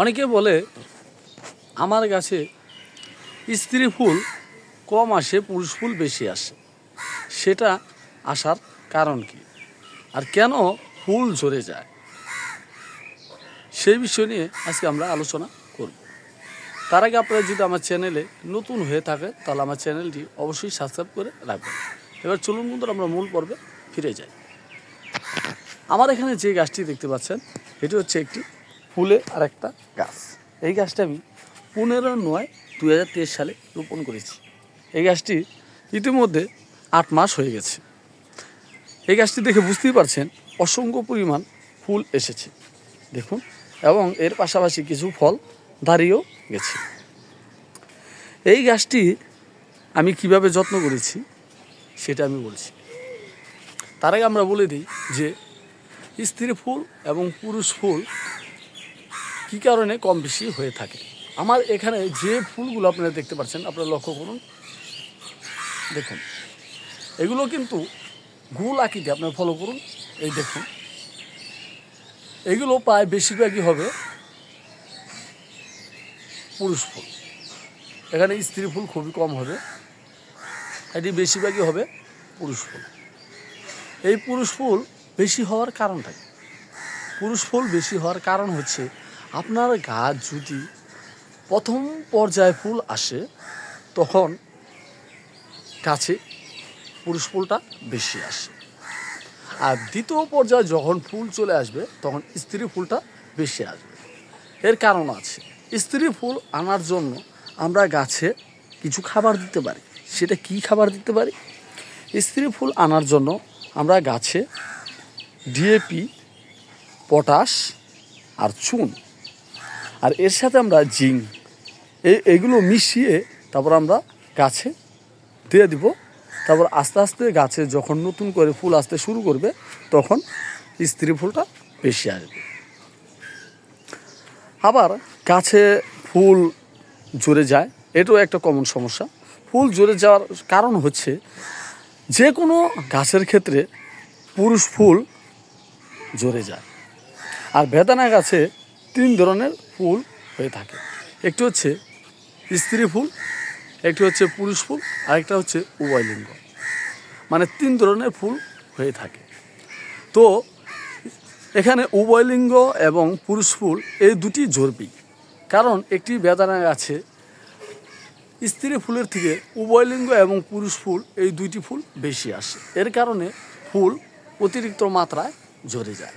অনেকে বলে, আমার গাছে স্ত্রী ফুল কম আসে, পুরুষ ফুল বেশি আসে। সেটা আসার কারণ কি? আর কেন ফুল ঝরে যায়? সেই বিষয় নিয়ে আজকে আমরা আলোচনা করব। তার আগে আপনারা যদি আমার চ্যানেলে নতুন হয়ে থাকে তাহলে আমার চ্যানেলটি অবশ্যই সাবস্ক্রাইব করে রাখবেন। এবার চলুন বন্ধুরা, আমরা মূল পর্বে ফিরে যাই। আমার এখানে যে গাছটি দেখতে পাচ্ছেন, এটি হচ্ছে একটি ফুলের আর একটা গাছ। এই গাছটা আমি পনেরো নয় দু হাজার তেইশ সালে রোপণ করেছি। এই গাছটি ইতিমধ্যে আট মাস হয়ে গেছে। এই গাছটি দেখে বুঝতেই পারছেন অসংখ্য পরিমাণ ফুল এসেছে। দেখুন এবং এর পাশাপাশি কিছু ফল দাঁড়িয়েও গেছে। এই গাছটি আমি কীভাবে যত্ন করেছি সেটা আমি বলছি। তার আগে আমরা বলে দিই যে স্ত্রী ফুল এবং পুরুষ ফুল কী কারণে কম বেশি হয়ে থাকে? আমার এখানে যে ফুলগুলো আপনারা দেখতে পাচ্ছেন, আপনারা লক্ষ্য করুন। দেখুন, এগুলো কিন্তু গোল আঁকিতে, আপনারা ফলো করুন। এই দেখুন, এগুলো প্রায় বেশিরভাগই হবে পুরুষ ফুল। এখানে স্ত্রী ফুল খুবই কম হবে। এটি বেশিরভাগই হবে পুরুষ ফুল। এই পুরুষ ফুল বেশি হওয়ার কারণটা পুরুষ ফুল বেশি হওয়ার কারণ হচ্ছে আপনার গাছ যদি প্রথম পর্যায়ে ফুল আসে, তখন গাছে পুরুষ ফুলটা বেশি আসে। আর দ্বিতীয় পর্যায়ে যখন ফুল চলে আসবে, তখন স্ত্রী ফুলটা বেশি আসবে। এর কারণ আছে, স্ত্রী ফুল আনার জন্য আমরা গাছে কিছু খাবার দিতে পারি। সেটা কি খাবার দিতে পারি? স্ত্রী ফুল আনার জন্য আমরা গাছে ডিএপি, পটাশ আর চুন আর এর সাথে আমরা জিঙ্ক এই এগুলো মিশিয়ে তারপর আমরা গাছে দিয়ে দিব। তারপর আস্তে আস্তে গাছে যখন নতুন করে ফুল আসতে শুরু করবে, তখন স্ত্রী ফুলটা বেশি আসবে। আবার গাছে ফুল ঝরে যায়, এটাও একটা কমন সমস্যা। ফুল ঝরে যাওয়ার কারণ হচ্ছে যে কোনো গাছের ক্ষেত্রে পুরুষ ফুল ঝরে যায়। আর বেদানা গাছে তিন ধরনের ফুল হয়ে থাকে। একটি হচ্ছে স্ত্রী ফুল, একটি হচ্ছে পুরুষ ফুল, আরেকটা হচ্ছে উভয়লিঙ্গ মানে তিন ধরনের ফুল হয়ে থাকে। তো এখানে উভয়লিঙ্গ এবং পুরুষ ফুল এই দুটি ঝরবেই। কারণ একটি বেদানা গাছে স্ত্রী ফুলের থেকে উভয়লিঙ্গ এবং পুরুষ ফুল এই দুইটি ফুল বেশি আসে। এর কারণে ফুল অতিরিক্ত মাত্রায় ঝরে যায়।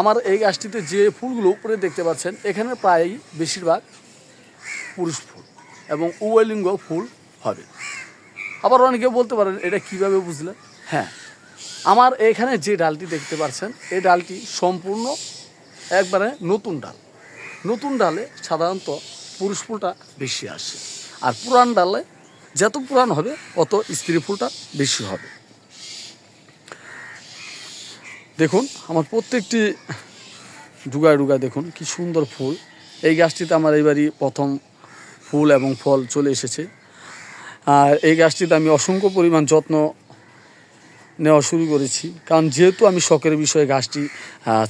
আমার এই গাছটিতে যে ফুলগুলো উপরে দেখতে পাচ্ছেন, এখানে প্রায়ই বেশিরভাগ পুরুষ ফুল এবং উভয়লিঙ্গ ফুল হবে। আবার অনেকে বলতে পারেন, এটা কীভাবে বুঝলেন? হ্যাঁ আমার এখানে যে ডালটি দেখতে পাচ্ছেন, এই ডালটি সম্পূর্ণ একবারে নতুন ডাল। নতুন ডালে সাধারণত পুরুষ ফুলটা বেশি আসে, আর পুরান ডালে যত পুরান হবে, অত স্ত্রী ফুলটা বেশি হবে। দেখুন, আমার প্রত্যেকটি ডুগায় ডুগায় দেখুন, কি সুন্দর ফুল। এই গাছটিতে আমার এইবারই প্রথম ফুল এবং ফল চলে এসেছে। আর এই গাছটিতে আমি অসংখ্য পরিমাণ যত্ন নেওয়া শুরু করেছি। কারণ যেহেতু আমি শখের বিষয়ে গাছটি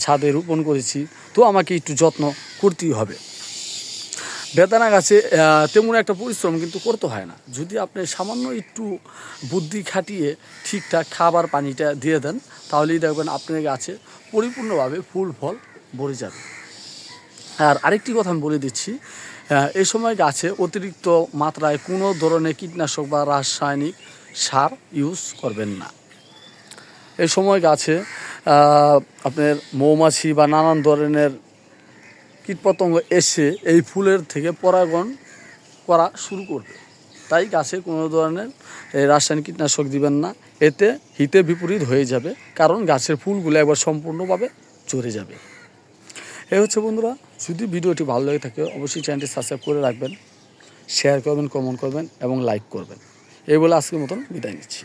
ছাদে রোপণ করেছি, তো আমাকে একটু যত্ন করতেই হবে। বেদানা গাছে তেমন একটা পরিশ্রম কিন্তু করতে হয় না। যদি আপনি সামান্য একটু বুদ্ধি খাটিয়ে ঠিকঠাক খাবার পানিটা দিয়ে দেন, তাহলেই দেখবেন আপনার গাছে পরিপূর্ণভাবে ফুল, ফল ভরে যাবে। আর আরেকটি কথা আমি বলে দিচ্ছি এই সময় গাছে অতিরিক্ত মাত্রায় কোনো ধরনের কীটনাশক বা রাসায়নিক সার ইউজ করবেন না। এই সময় গাছে আপনার মৌমাছি বা নানান ধরনের কীটপতঙ্গ এসে এই ফুলের থেকে পরাগণ করা শুরু করবে। তাই গাছে কোনো ধরনের রাসায়নিক কীটনাশক দিবেন না। এতে হিতে বিপরীত হয়ে যাবে, কারণ গাছের ফুলগুলো একবার সম্পূর্ণভাবে চরে যাবে। এই হচ্ছে বন্ধুরা, যদি ভিডিওটি ভালো লাগে থাকে, অবশ্যই চ্যানেলটি সাবস্ক্রাইব করে রাখবেন, শেয়ার করবেন, কমেন্ট করবেন এবং লাইক করবেন। এই বলে আজকের মতন বিদায় নিচ্ছি।